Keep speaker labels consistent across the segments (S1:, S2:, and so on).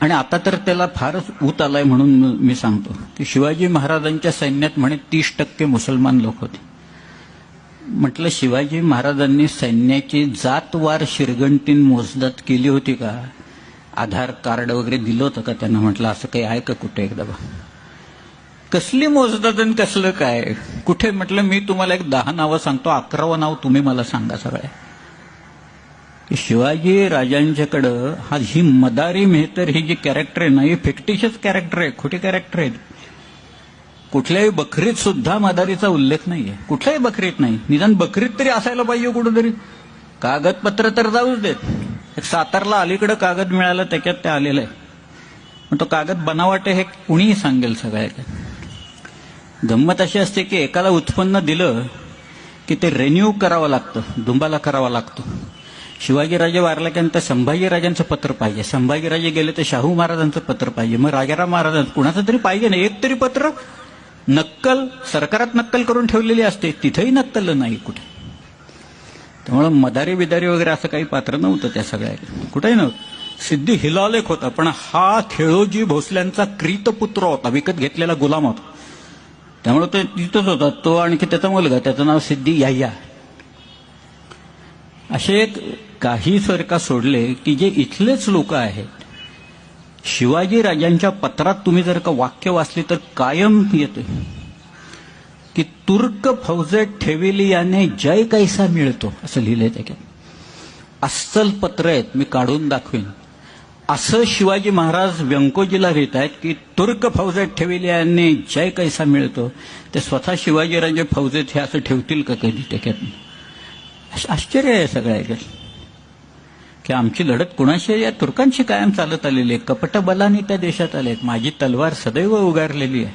S1: आणि आता तर त्याला फारच ऊत आलाय म्हणून मी सांगतो. की शिवाजी महाराजांच्या सैन्यात म्हणे तीस टक्के मुसलमान लोक होते. म्हटलं शिवाजी महाराजांनी सैन्याची जातवार शिरगंटीन मोजदात केली होती का? आधार कार्ड वगैरे दिलं होतं का त्यांना? म्हटलं असं काही आहे का कुठे एकदा बा कसली मोजदात आणि कसलं काय? कुठे? म्हटलं मी तुम्हाला एक दहा नावं सांगतो. अकरावं नाव तुम्ही मला सांगा सगळ्या. की शिवाजी राजांच्याकडं हा ही मदारी मेहतर ही जी कॅरेक्टर आहे ना ही फिक्टिशियस कॅरेक्टर आहे खोटी कॅरेक्टर आहेत. कुठल्याही बकरीत सुद्धा मदारीचा उल्लेख नाहीये. कुठल्याही बकरीत नाही. निदान बकरीत तरी असायला पाहिजे कुठंतरी. कागदपत्र तर जाऊच देत. एक सातारला अलीकडं कागद मिळालं त्याच्यात ते आलेलं आहे. पण तो कागद बनावाटे हे कुणीही सांगेल सगळ्या गंमत अशी असते की एकाला उत्पन्न दिलं की ते रेन्यू करावं लागतं दुंबाला करावा लागतो. शिवाजीराजे वारल्यानंतर संभाजीराजांचं पत्र पाहिजे. संभाजीराजे गेले तर शाहू महाराजांचं पत्र पाहिजे. मग राजाराम महाराजांचं कुणाचं तरी पाहिजे ना एक तरी पत्र नक्कल सरकारात नक्कल करून ठेवलेली असते. तिथेही नक्कल नाही कुठे. त्यामुळं मदारी बिदारी वगैरे असं काही पात्र नव्हतं त्या सगळ्या. कुठेही नव्हतं. सिद्धी हिलालेख होता पण हा खेळोजी भोसल्यांचा क्रीतपुत्र होता. विकत घेतलेला गुलाम होता. त्यामुळे तो तिथंच होता. तो आणखी त्याचा मुलगा. त्याचं नाव सिद्धी याय्या असे एक काही सरका सोडले की जे इथलेच लोक आहेत. शिवाजी राजांच्या पत्रात तुम्ही जर का वाक्य वाचले तर कायम येते. की तुर्क फौजेत ठेविली याने जय कैसा मिळतो असं लिहिलंय त्याच्यात. अस्सल पत्र आहेत मी काढून दाखवेन. असं शिवाजी महाराज व्यंकोजीला लिहित आहेत की तुर्क फौजेत ठेविली याने जय कैसा मिळतो. ते स्वतः शिवाजीराजे फौजेत हे असं ठेवतील का कधी त्याच्यात? आश्चर्य आहे सगळ्या याच्यात की आमची लढत कुणाशी या तुर्कांशी कायम चालत आलेली आहे. कपट बलानी त्या देशात आले आहेत. माझी तलवार सदैव उगारलेली आहे.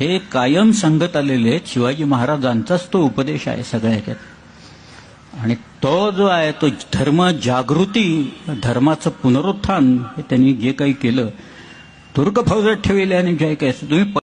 S1: हे कायम सांगत आलेले आहेत. शिवाजी महाराजांचाच तो उपदेश आहे सगळ्या याच्यात आणि तो जो आहे तो धर्म जागृती धर्माचं पुनरुत्थान हे त्यांनी जे काही केलं तुर्क फौजात ठेवले आणि जे काही तुम्ही